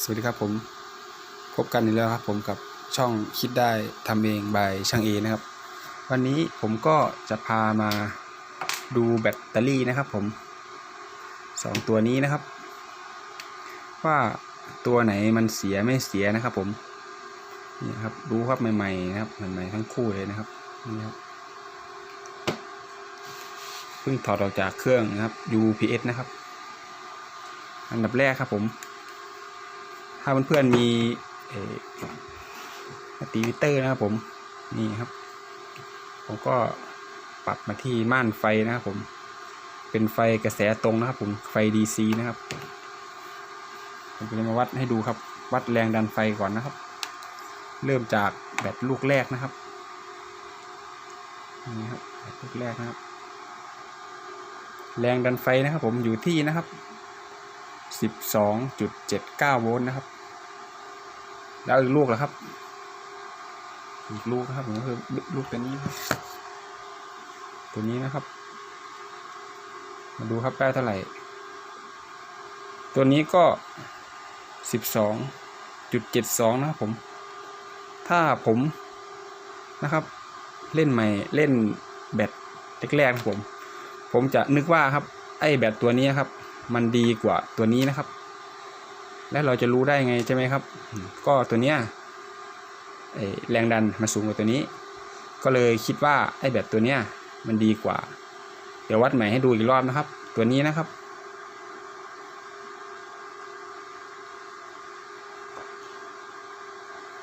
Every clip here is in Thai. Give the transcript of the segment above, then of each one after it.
สวัสดีครับผมพบกันอีกแล้วครับผมกับช่องคิดได้ทำเองบายช่างเอนะครับ วันนี้ผมก็จะพามาดูแบตเตอรี่นะครับผมสองตัวนี้นะครับ ว่าตัวไหนมันเสียไม่เสียนะครับผมนี่ครับดูครับใหม่ๆนะครับใหม่ๆทั้งคู่เลยนะครับนี่ครับเพิ่งถอดออกจากเครื่องนะครับ UPS นะครับ อันดับแรกครับผม ถ้าเพื่อนๆมีเอ่อมัลติวิเตอร์นะครับผมนี่ครับ ผมก็ปรับมาที่ม่านไฟนะครับผม เป็นไฟกระแสตรงนะครับ ผมไฟ DC นะครับ ผมจะมาวัดให้ดูครับ วัดแรงดันไฟก่อนนะครับ เริ่มจากแบตลูกแรกนะครับนี่ครับแบตลูกแรกนะครับ แรงดันไฟนะครับ ผมอยู่ที่นะครับ 12.79 โวลต์นะครับ แล้วอีกลูกแล้วครับ อีกลูกนะครับผมก็คือลูกตัวนี้ครับตัวนี้นะครับ มาดูครับได้เท่าไหร่ ตัวนี้ก็ 12.72 นะครับผม ถ้าผมนะครับเล่นใหม่เล่นแบตแรกๆผม ผมจะนึกว่าครับ ไอ้แบตตัวนี้ครับ มันดีกว่าตัวนี้นะครับ แล้วเราจะรู้ได้ไงใช่ไหมครับ ก็ตัวเนี้ยแรงดันมันสูงกว่าตัวนี้ ก็เลยคิดว่าไอ้แบตตัวเนี้ยมันดีกว่า เดี๋ยววัดใหม่ให้ดูอีกรอบนะครับ ตัวนี้นะครับ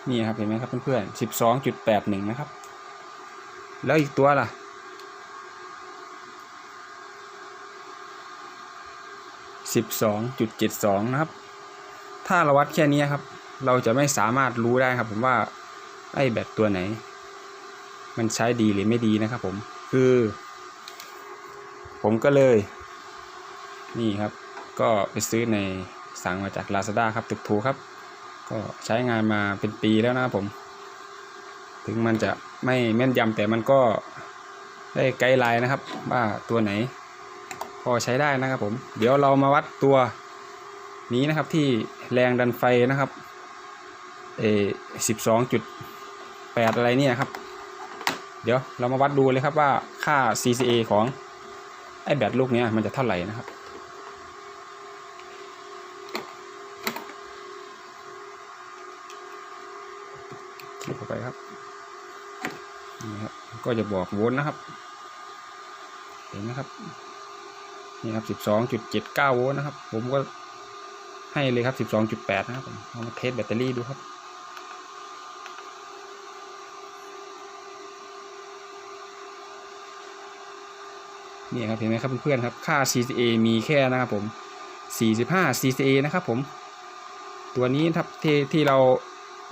นี่ครับเห็นไหมครับเพื่อนๆสิบสองจุดแปดหนึ่งนะครับ แล้วอีกตัวล่ะ 12.72 นะครับ ถ้าเราวัดแค่นี้ครับ เราจะไม่สามารถรู้ได้ครับ ผมว่าไอ้แบตตัวไหน มันใช้ดีหรือไม่ดีนะครับ ผมคือ ผมก็เลย นี่ครับ ก็ไปซื้อในสั่งมาจาก Lazada ครับถูกๆครับ ก็ใช้งานมาเป็นปีแล้วนะครับผม ถึงมันจะไม่แม่นยำแต่มันก็ได้ไกด์ไลน์นะครับ ว่าตัวไหน พอใช้ได้นะครับผม เดี๋ยวเรามาวัดตัวนี้นะครับที่แรงดันไฟนะครับเอสิบสองจุดแปดอะไรเนี่ยครับ เดี๋ยวเรามาวัดดูเลยครับว่าค่า CCA ของไอแบตลูกเนี้ยมันจะเท่าไหร่นะครับคลิกเข้าไปครับนี่ครับ ก็จะบอกโวลต์นะครับ เห็นไหมครับ นี่ครับ12.79โวลต์นะครับ ผมก็ให้เลยครับ12.8นะครับผมเอามาเทสแบตเตอรี่ดูครับนี่ครับเห็นไหมครับเพื่อนๆครับค่า CCA มีแค่นะครับผม 45 CCA นะครับผม ตัวนี้ครับที่ที่เรา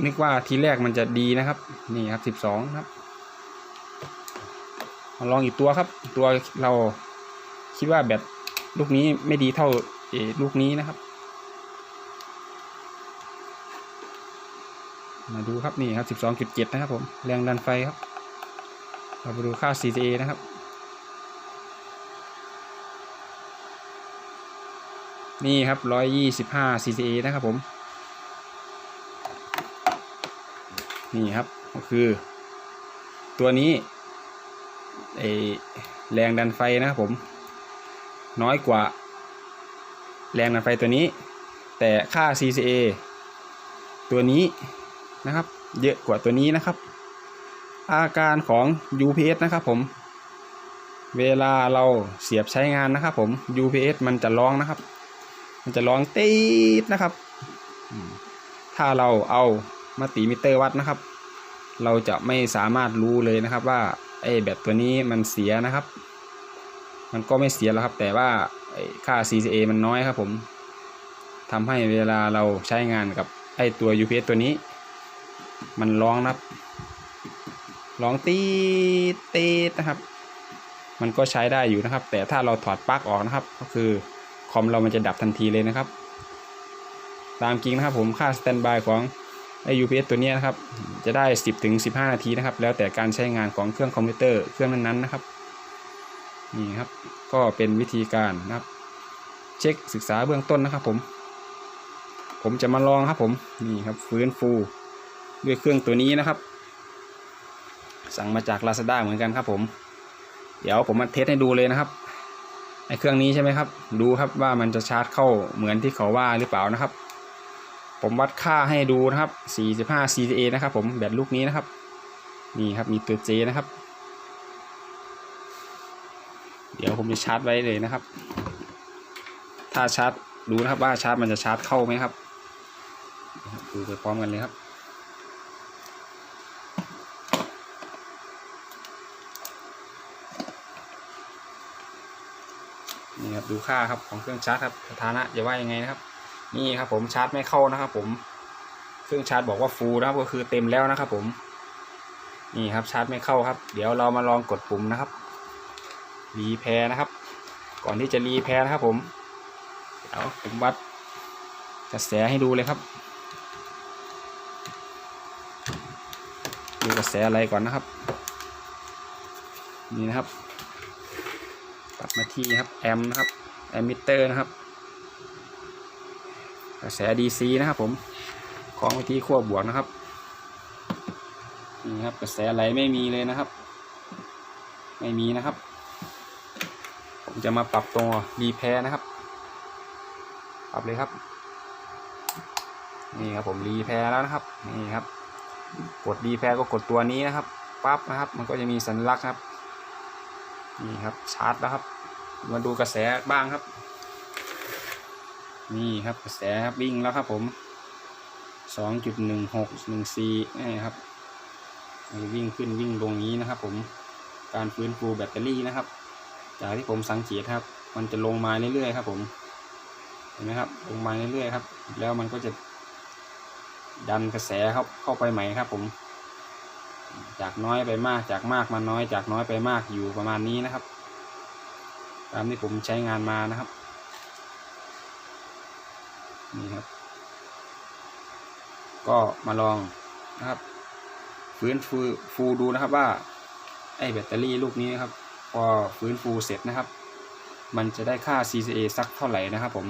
นึกว่าทีแรกมันจะดีนะครับ นี่ครับ 12 ครับลองอีกตัวครับ ตัวเราคิดว่าแบต ลูกนี้ไม่ดีเท่าเอลูกนี้นะครับ มาดูครับนี่ครับ 12.7 นะครับผม แรงดันไฟครับ เราไปดูค่า CCA นะครับ นี่ครับ 125 CCA นะครับผม นี่ครับ ก็คือ ตัวนี้ไอแรงดันไฟนะครับผม น้อยกว่า แรงดันไฟตัวนี้ แต่ค่า CCA ตัวนี้นะครับ เยอะกว่าตัวนี้นะครับ อาการของ UPS นะครับผม เวลาเราเสียบใช้งานนะครับผม UPS มันจะร้องนะครับ มันจะร้องตีดนะครับ ถ้าเราเอามาติมิเตอร์วัดนะครับ เราจะไม่สามารถรู้เลยนะครับว่าไอ้แบตตัวนี้มันเสียนะครับ มันก็ไม่เสียแล้วครับ แต่ว่าค่า CCA มันน้อยครับผมทำให้เวลาเราใช้งานกับไอตัว UPS ตัวนี้ มันร้องนะครับร้องตีตีนะครับ มันก็ใช้ได้อยู่นะครับ แต่ถ้าเราถอดปลั๊กออกนะครับ ก็คือคอมเรามันจะดับทันทีเลยนะครับ ตามจริงนะครับผมค่าสแตนบายของไอ UPS ตัวนี้นะครับ จะได้ 10ถึง15 นาทีนะครับ แล้วแต่การใช้งานของเครื่องคอมพิวเตอร์เครื่องนั้นๆนะครับ นี่ครับ ก็เป็นวิธีการนะครับ เช็คศึกษาเบื้องต้นนะครับผม ผมจะมาลองครับผมนี่ครับฟื้นฟูด้วยเครื่องตัวนี้นะครับ สั่งมาจาก Lazada เหมือนกันครับผม เดี๋ยวผมมาเทสให้ดูเลยนะครับไอเครื่องนี้ใช่ไหมครับ ดูครับว่ามันจะชาร์จเข้าเหมือนที่เขาว่าหรือเปล่านะครับ ผมวัดค่าให้ดูนะครับ 45 CTA นะครับผมแบตลูกนี้นะครับ นี่ครับมีตัว J นะครับ เดี๋ยวผมจะชาร์จไว้เลยนะครับ ถ้าชาร์จดูนะครับว่าชาร์จมันจะชาร์จเข้าไหมครับดูไปพร้อมกันเลยครับ นี่ครับดูค่าครับของเครื่องชาร์จครับสถานะจะว่ายังไงนะครับ นี่ครับผมชาร์จไม่เข้านะครับ ผมเครื่องชาร์จบอกว่าฟูลนะครับ ก็คือเต็มแล้วนะครับ ผม นี่ครับชาร์จไม่เข้าครับ เดี๋ยวเรามาลองกดปุ่มนะครับ รีแพร์นะครับ ก่อนที่จะรีแพร์นะครับ ผมเดี๋ยวผมวัดกระแสให้ดูเลยครับ ดูกระแสอะไรก่อนนะครับ นี่นะครับปรับมาที่ครับแอมนะครับแอมมิเตอร์นะครับ กระแส DC นะครับผมคล้องไปที่ขั้วบวกนะครับนี่ครับกระแสไหลไม่มีเลยนะครับ ไม่มีนะครับ ผมจะมาปรับตัวรีแพร์นะครับ ปรับเลยครับ นี่ครับผมรีแพร์แล้วนะครับ นี่ครับ กดรีแพร์ก็กดตัวนี้นะครับ ปั๊บนะครับ มันก็จะมีสัญลักษณ์ครับ นี่ครับชาร์จแล้วครับ มาดูกระแสบ้างครับ นี่ครับกระแสครับวิ่งแล้วครับผมสองจุดหนึ่งหกหนึ่งสี่นี่ครับวิ่งขึ้นวิ่งลงนี้นะครับผมการฟื้นฟูแบตเตอรี่นะครับ จากที่ผมสังเกตครับ มันจะลงมาเรื่อยๆครับ ผม เห็นไหมครับ ลงมาเรื่อยๆครับ แล้วมันก็จะ ดันกระแสเข้าเข้าไปใหม่ครับ ผม จากน้อยไปมากจากมากมาน้อย จากน้อยไปมากอยู่ประมาณนี้นะครับ ตามที่ผมใช้งานมานะครับ นี่ครับ ก็มาลองนะครับฟื้นฟูฟูดูนะครับว่าไอ้แบตเตอรี่ลูกนี้นะครับ พอฟื้นฟูเสร็จนะครับ มันจะได้ค่า CCA สักเท่าไหร่นะครับผม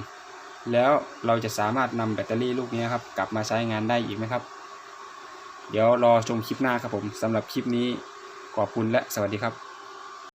แล้วเราจะสามารถนำแบตเตอรี่ลูกนี้ครับกลับมาใช้งานได้อีกไหมครับ เดี๋ยวรอชมคลิปหน้าครับผมสำหรับคลิปนี้ขอบคุณและสวัสดีครับ